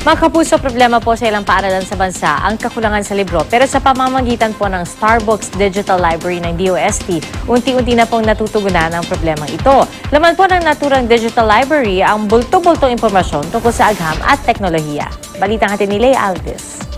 Mga kapuso, problema po sa ilang paaralan sa bansa ang kakulangan sa libro. Pero sa pamamagitan po ng Starbucks Digital Library ng DOST, unti-unti na pong natutugunan ang problemang ito. Laman po ng naturang digital library ang bulto-bultong impormasyon tungkol sa agham at teknolohiya. Balitang natin ni Leigh Alves.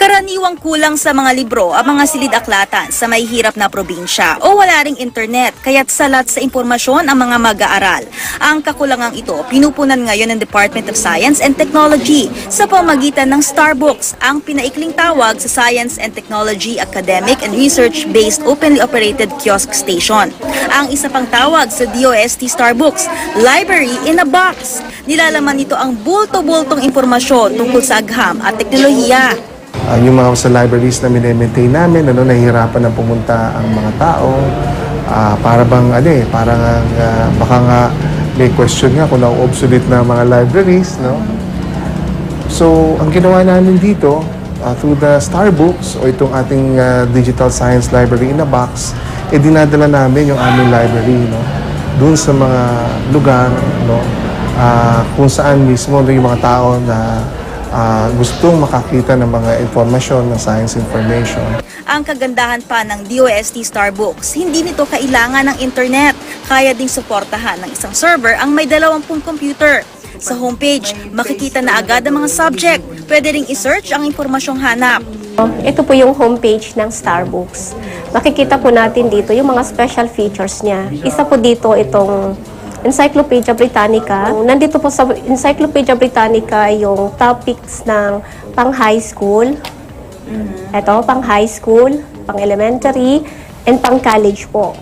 Karaniwang kulang sa mga libro ang mga silid-aklatan sa may hirap na probinsya o wala ring internet kaya't salat sa impormasyon ang mga mag-aaral. Ang kakulangang ito pinupunan ngayon ng Department of Science and Technology sa pamagitan ng Starbooks, ang pinaikling tawag sa Science and Technology Academic and Research-based openly operated kiosk station. Ang isa pang tawag sa DOST Starbooks, Library in a Box. Nilalaman nito ang bulto-bultong impormasyon tungkol sa agham at teknolohiya. Ah, yung mga sa libraries na minemaintain namin, ano, nahihirapan na pumunta ang mga tao. Ah, para bang, ano eh, parang ah, baka nga may question nga kung na-obsolete na mga libraries, no? So, ang ginawa namin dito, ah, through the Starbooks o itong ating ah, Digital Science Library in a Box, eh dinadala namin yung aming library, no? Doon sa mga lugar, no? Ah, kung saan mismo no, yung mga tao na ah, gustong makakita ng mga informasyon, ng science information. Ang kagandahan pa ng DOST Starbooks, hindi nito kailangan ng internet. Kaya ding suportahan ng isang server ang may 20 computer. Sa homepage, makikita na agad ang mga subject. Pwede ring isearch ang impormasyong hanap. Ito po yung homepage ng Starbucks. Makikita po natin dito yung mga special features niya. Isa po dito itong Encyclopedia Britannica. Nandito po sa Encyclopedia Britannica yung topics ng pang high school. Ito, pang high school, pang elementary, and pang college po.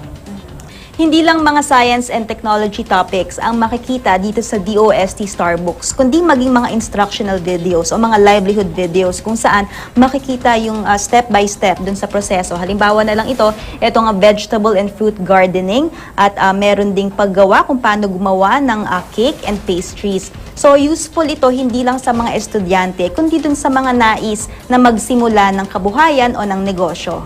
Hindi lang mga science and technology topics ang makikita dito sa DOST Starbooks, kundi maging mga instructional videos o mga livelihood videos kung saan makikita yung uh, step by step dun sa proseso. Halimbawa na lang ito, ito nga vegetable and fruit gardening at uh, meron ding paggawa kung paano gumawa ng uh, cake and pastries. So useful ito hindi lang sa mga estudyante, kundi dun sa mga nais na magsimula ng kabuhayan o ng negosyo.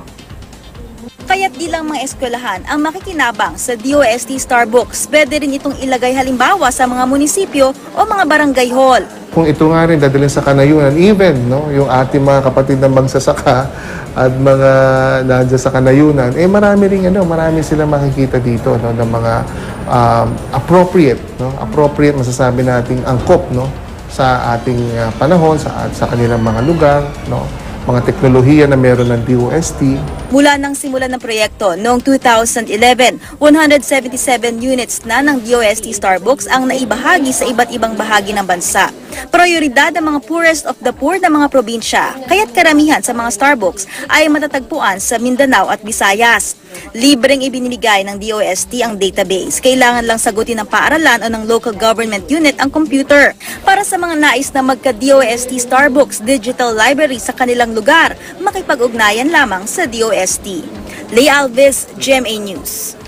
Kaya't di lang mga eskwelahan ang makikinabang sa DOST Starbooks, pwede rin itong ilagay halimbawa sa mga munisipyo o mga barangay hall. Kung ito nga rin dadalhin sa kanayunan, even no, yung ating mga kapatid na magsasaka at mga nandiyan sa kanayunan, eh marami rin ano, marami sila makikita dito no, ng mga um, appropriate, no, appropriate masasabi nating angkop no, sa ating uh, panahon, sa, sa kanilang mga lugar, no, mga teknolohiya na meron ng DOST, Mula nang simulan ng proyekto noong 2011, 177 units na ng DOST Starbooks ang naibahagi sa iba't ibang bahagi ng bansa. Prioridad ang mga poorest of the poor na mga probinsya, kaya't karamihan sa mga Starbucks ay matatagpuan sa Mindanao at Visayas. Libreng ibinibigay ng DOST ang database. Kailangan lang sagutin ng paaralan o ng local government unit ang computer. Para sa mga nais na magka-DOST Starbucks Digital Library sa kanilang lugar, makipag-ugnayan lamang sa DOST. Leigh Alves, GMA News.